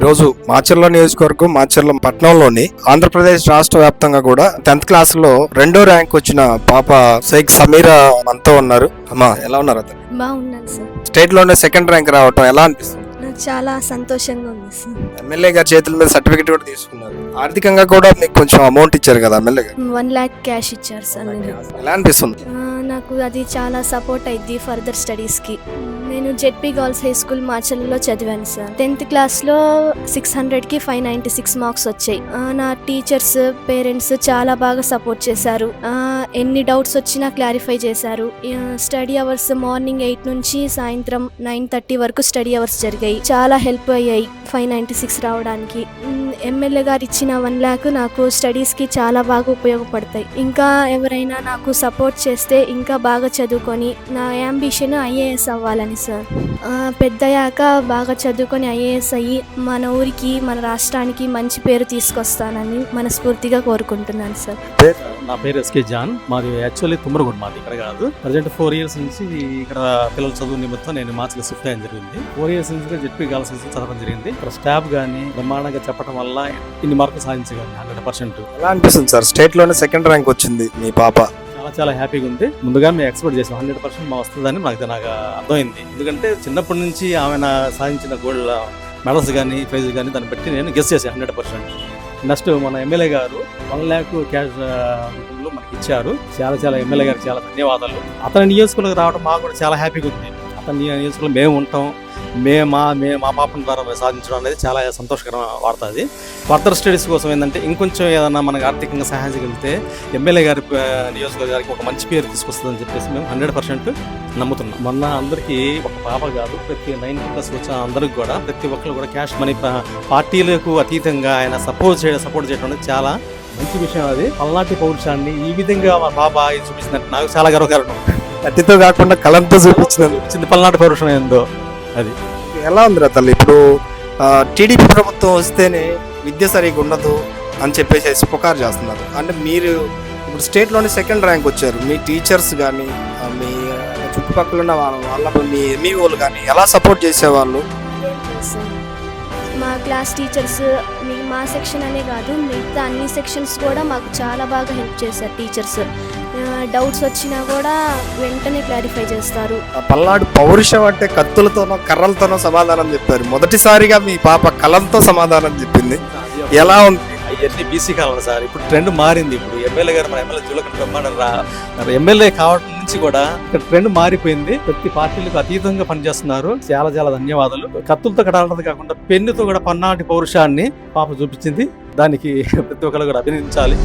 ఈరోజు మాచర్ల నియోజకవర్గం మాచర్ల పట్టణంలోని ఆంధ్రప్రదేశ్ రాష్ట్ర వ్యాప్తంగా కూడా టెన్త్ క్లాస్లో రెండో ర్యాంక్ వచ్చిన పాప షేక్ సమీరా మనతో ఉన్నారు. అమ్మా ఎలా ఉన్నారు అతను? బాగున్నాను సార్. స్టేట్లోనే సెకండ్ ర్యాంక్ రావటం ఎలా అనిపిస్తుంది? నాకు చాలా సంతోషంగా ఉంది సార్. ఎమ్మెల్యే గారి చేతుల మీద సర్టిఫికేట్ కూడా తీసుకున్నారు. ఆర్థికంగా కూడా మీకు కొంచెం అమౌంట్ ఇచ్చారు కదా ఎమ్మెల్యే గారు? వన్ ల్యాక్ క్యాష్ ఇచ్చారు సార్ నేను. ఎలా అనిపిస్తుంది? ఆ, నాకు అది చాలా సపోర్ట్ అయింది ఫర్దర్ స్టడీస్కి నేను జెడ్పీ గర్ల్స్ హై స్కూల్ మాచల్లో చదివాను సార్. టెన్త్ క్లాస్లో సిక్స్ హండ్రెడ్కి ఫైవ్ నైంటీ సిక్స్ మార్క్స్ వచ్చాయి. ఆ, నా టీచర్స్ పేరెంట్స్ చాలా బాగా సపోర్ట్ చేశారు. ఆ, ఎన్ని డౌట్స్ వచ్చినా క్లారిఫై చేశారు. స్టడీ అవర్స్ మార్నింగ్ ఎయిట్ నుంచి సాయంత్రం నైన్ థర్టీ వరకు స్టడీ అవర్స్ జరిగాయి. చాలా హెల్ప్ అయ్యాయి ఫైవ్ నైంటీ సిక్స్ రావడానికి. ఎమ్మెల్యే గారు ఇచ్చిన వన్ ల్యాక్ నాకు స్టడీస్కి చాలా బాగా ఉపయోగపడతాయి. ఇంకా ఎవరైనా నాకు సపోర్ట్ చేస్తే ఇంకా బాగా చదువుకొని నా యాంబిషన్ ఐఏఎస్ అవ్వాలని సార్. పెద్దయ్యాక బాగా చదువుకొని ఐఏఎస్ అయ్యి మన ఊరికి మన రాష్ట్రానికి మంచి పేరు తీసుకొస్తానని మనస్ఫూర్తిగా కోరుకుంటున్నాను సార్. నా పేరు ఎస్కే జాన్. మాది యాక్చువల్లీ తుమ్మరగూడ మాది. ఇక్కడ కాదు. ప్రజెంట్ ఫోర్ ఇయర్స్ నుంచి ఇక్కడ పిల్లల చదువు నిమిత్తం నేను మార్చిలో షిఫ్ట్ అయ్యడం జరిగింది. ఫోర్ ఇయర్స్ నుంచి జెడ్పీ గర్ల్స్ చదవడం జరిగింది. ఇక్కడ స్టాఫ్ కానీ బ్రహ్మాండంగా చెప్పడం వల్ల ఇన్ని మార్కులు సాధించగలను హండ్రెడ్ పర్సెంట్. ఎలా అనిపిస్తుంది సార్? స్టేట్లోనే సెకండ్ ర్యాంక్ వచ్చింది మీ పాప. చాలా చాలా హ్యాపీగా ఉంది. ముందుగా మేము ఎక్స్పెక్ట్ చేసాం. హండ్రెడ్ పర్సెంట్ మా వస్తుందని నాకు నాకు అర్థమైంది. ఎందుకంటే చిన్నప్పటి నుంచి ఆమె సాధించిన గోల్డ్ మెడల్స్ కానీ ప్రైజ్ కానీ దాన్ని బట్టి నేను గెస్ చేశాను హండ్రెడ్ పర్సెంట్. నెక్స్ట్ మన ఎమ్మెల్యే గారు వన్ ల్యాక్ క్యాష్ రూపంలో మనకి ఇచ్చారు. చాలా చాలా ఎమ్మెల్యే గారు చాలా ధన్యవాదాలు. అతని నియోజకవర్గం రావడం మాకు కూడా చాలా హ్యాపీగా ఉంది. అతని నియోజకవర్గం మేము ఉంటాం. మేము మా మే మా పాపం ద్వారా మేము సాధించడం అనేది చాలా సంతోషకరమైన వార్త అది. ఫర్దర్ స్టడీస్ కోసం ఏంటంటే ఇంకొంచెం ఏదన్నా మనకు ఆర్థికంగా సహాయం చేయగలిగితే ఎమ్మెల్యే గారి నియోజకవర్గానికి ఒక మంచి పేరు తీసుకొస్తుందని చెప్పేసి మేము హండ్రెడ్ పర్సెంట్ నమ్ముతున్నాం. మొన్న అందరికీ ఒక పాప కాదు ప్రతి నైన్ ప్లస్ వచ్చిన అందరికి కూడా ప్రతి ఒక్కరు కూడా క్యాష్ మనీ పార్టీలకు అతీతంగా ఆయన సపోర్ట్ చేయడం సపోర్ట్ చేయడం అనేది చాలా మంచి విషయం అది. పల్నాటి పౌరుషాన్ని ఈ విధంగా మా ఇది చూపించినట్టు నాకు చాలా గర్వకారణం. కత్తితో కాకుండా కలంతో చూపించినందుకు. చూపించింది పల్నాటి పౌరుషం ఏందో. అది. ఎలా ఉంది తల్లి? ఇప్పుడు టీడీపీ ప్రభుత్వం వస్తేనే విద్య సరిగ్గా ఉండదు అని చెప్పేసి పుకారు చేస్తున్నారు. అంటే మీరు ఇప్పుడు స్టేట్లోనే సెకండ్ ర్యాంక్ వచ్చారు. మీ టీచర్స్ కానీ మీ చుట్టుపక్కల ఉన్న వాళ్ళ వాళ్ళ మీ ఎంఈఓలు కానీ ఎలా సపోర్ట్ చేసేవాళ్ళు? మా క్లాస్ టీచర్స్ మీ మా సెక్షన్ అనే కాదు మిగతా అన్ని సెక్షన్స్ కూడా మాకు చాలా బాగా హెల్ప్ చేశారు టీచర్స్. డౌట్స్ వచ్చినా కూడా వెంటనే క్లారిఫై చేస్తారు. పల్నాడు పౌరుషం అంటే కత్తులతోనో కర్రలతోనో సమాధానం చెప్పారు. మొదటిసారిగా మీ పాప కలంతో సమాధానం చెప్పింది. ఎలా ఉంది అవన్నీ బీసీ కావాలి సార్. ఇప్పుడు ట్రెండ్ మారింది. ఇప్పుడు ఎమ్మెల్యే గారు మన ఎమ్మెల్యే జూలకంట బ్రహ్మాండం రా. ఎమ్మెల్యే కావడం నుంచి కూడా ఇక్కడ ట్రెండ్ మారిపోయింది. ప్రతి పార్టీలకు అతీతంగా పనిచేస్తున్నారు. చాలా చాలా ధన్యవాదాలు. కత్తులతో కడాలన్నది కాకుండా పెన్నుతో కూడా పన్నాటి పౌరుషాన్ని పాప చూపించింది. దానికి ప్రతి ఒక్కరు కూడా అభినందించాలి.